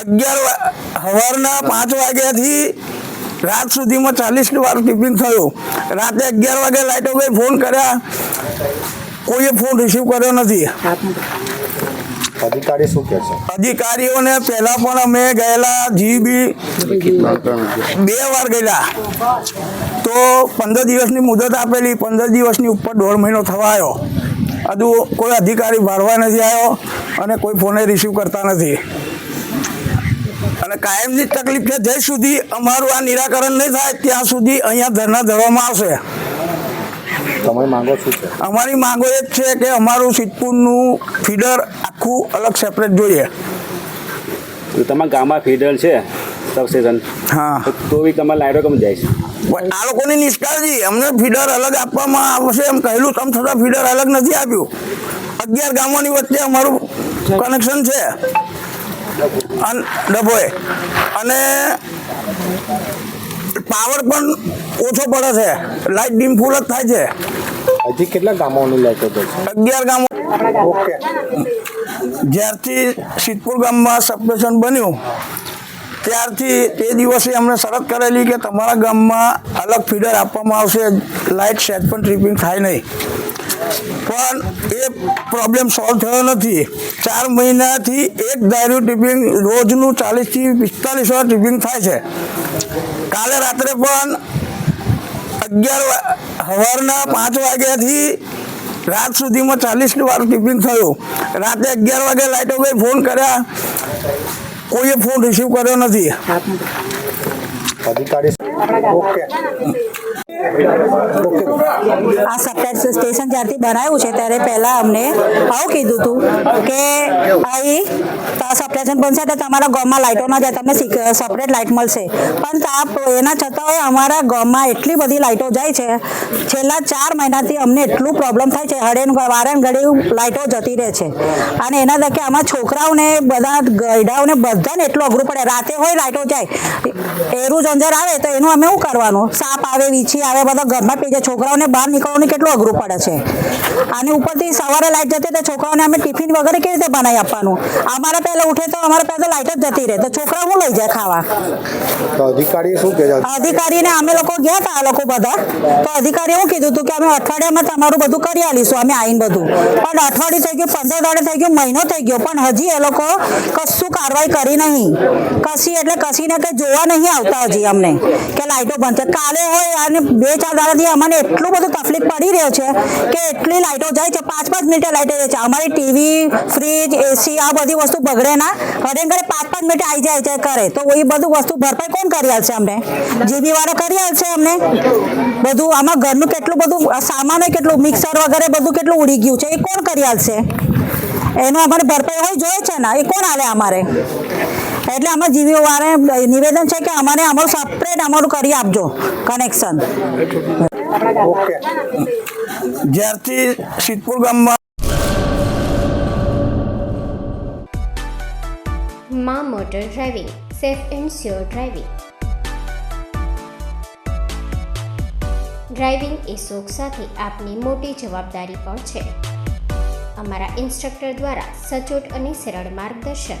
અગિયાર સવારના પાંચ વાગ્યાથી રાત સુધીમાં ચાલીસ વાર ટિફિન થયું. રાતે અગિયાર વાગે લાઇટો ગઈ ફોન કર્યા. કોઈએ ફોન રિસીવ કર્યો નથી. અધિકારી શું કહે છે? અધિકારીઓને પહેલા પણ અમે ગયેલા જીબી બે વાર ગયેલા. તો પંદર દિવસની મુદત આપેલી પંદર દિવસની ઉપર દોઢ મહિનો થવા આવ્યો હજુ કોઈ અધિકારી ભારવા નથી આવ્યો અને કોઈ ફોને રિસીવ કરતા નથી. અને કાયમની તકલીફ છે જ્યાં સુધી અમારું આ નિરાકરણ નહીં થાય ત્યાં સુધી અહીંયા ધરના ધરવામાં આવશે. તમારી માંગો શું છે? અમારી માંગો એ જ છે કે અમારું સિદ્ધપુરનું ફીડર આખું અલગ સેપરેટ જોઈએ. તમારા ગામમાં ફીડર છે સબસ્ટેશન હા. તો બી તમારે લાઈટો કમ જાય છે? આ લોકોની નિષ્કાળજી અમને ફીડર અલગ આપવામાં આવશે એમ કહેલું તમ છતાં ફીડર અલગ નથી આપ્યું. અગિયાર ગામોની વચ્ચે અમારું કનેક્શન છે. ડભોએ અને પાવર પણ ઓછો પડે છે. લાઇટ ડીમ ફૂલ જ થાય છે. હજી કેટલા ગામોની લાઈટો હતો? અગિયાર ગામો. ઓકે. જ્યારથી સિદ્ધપુર ગામમાં સબસ્ટેશન બન્યું ત્યારથી તે દિવસે અમને શરત કરેલી કે તમારા ગામમાં અલગ ફીડર આપવામાં આવશે. લાઇટ સેટ પણ ટ્રીપિંગ થાય નહીં. પણ એ પ્રોબ્લેમ સોલ્વ થયો નથી. ચાર મહિનાથી એક ધાર્યું ટિપિંગ રોજનું ચાલીસથી પિસ્તાલીસ વાર ટિપિંગ થાય છે. કાલે રાત્રે પણ અગિયાર વા- સવારના પાંચ વાગ્યાથી રાત સુધીમાં ચાલીસ વાર ટિફિન થયું. રાતે અગિયાર વાગે લાઈટો ગઈ ફોન કર્યા. કોઈએ ફોન રિસીવ કર્યો નથી. અધિકારી ઓકે. આ સપ્લાય સ્ટેશન જ્યારથી બનાવ્યું છે, ત્યારે પહેલાં અમને આવું કીધું હતું કે અહીં સપરેશન બનશે તો તમારા ગામમાં લાઇટો ના જાય તમને સપરેટ લાઇટ મળશે. પણ તા એના છતાંય અમારા ગામમાં એટલી બધી લાઇટો જાય છે, છેલ્લા ચાર મહિનાથી અમને એટલું પ્રોબ્લેમ થાય છે હડેન વારે ઘડી લાઇટો જતી રહે છે. અને એના થકી આમાં છોકરાઓને, બધા ગઈડાઓને બધાને એટલું અઘરું પડે. રાતે હોય લાઇટો જાય એરું જંજર આવે તો એનું અમે શું કરવાનું? સાપ આવે, વીછી આવે બધા ઘરમાં પી જાય. છોકરાઓને બહાર નીકળવાનું કેટલું અઘરું પડે છે. અને ઉપરથી સવારે લાઇટ જતી તો છોકરાઓને અમે ટિફિન વગેરે કેવી રીતે બનાવી આપવાનું? અમારા પહેલાં ઉઠે તો અમારા પહેલાં લાઇટ જ જતી રહે. તો છોકરાઓ હું લઈ જાય ખાવા? અધિકારી શું કહે અધિકારીને અમે લોકો ગયા હતા આ લોકો બધા. તો અધિકારીએ એવું કીધું હતું કે અમે અઠવાડિયામાં તમારું બધું કરી આલીશું અમે આવીને બધું. પણ અઠવાડિયું થઈ ગયું પંદર દાડે થઈ ગયું મહિનો થઈ ગયો પણ હજી એ લોકો કશું કાર્યવાહી કરી નહીં. કશી એટલે કશીને કંઈ જોવા નહીં આવતા હજી અમને કે લાઇટો બંધ છે. કાલે હોય અને બે ચાર દાડાથી અમને એટલું બધું તકલીફ પડી રહ્યો છે કે એટલી લાઇટો જાય છે, પાંચ પાંચ મિનિટે લાઇટો જાય છે. અમારી ટીવી, ફ્રીજ એસી આ બધી વસ્તુ બગડે ના. ઘરે ઘરે પાંચ પાંચ મિનિટે આવી જાય છે કરે તો એ બધું વસ્તુ ભરપાઈ કોણ કરી આલશે અમને? જીબી વાળો કરી આલશે અમને? બધું આમાં ઘરનું કેટલું બધું સામાન કેટલું, મિક્સર વગેરે બધું કેટલું ઉડી ગયું છે, એ કોણ કરી આલશે એનું અમારે ભરપાઈ હોય જોઈએ છે ને? એ કોણ હાલે અમારે? એટલે અમે જીવીઓ વાળે નિવેદન છે કે અમારે અમારું સપરેટ અમારું કરી આપજો કનેક્શન જ્યારથી સિદ્ધપુર ગામમાં માં motor driving safe and sure driving. Driving એ શોખ સાથે આપની મોટી જવાબદારી પણ છે. અમારા ઇન્સ્ટ્રક્ટર દ્વારા સચોટ અને સરળ માર્ગદર્શન.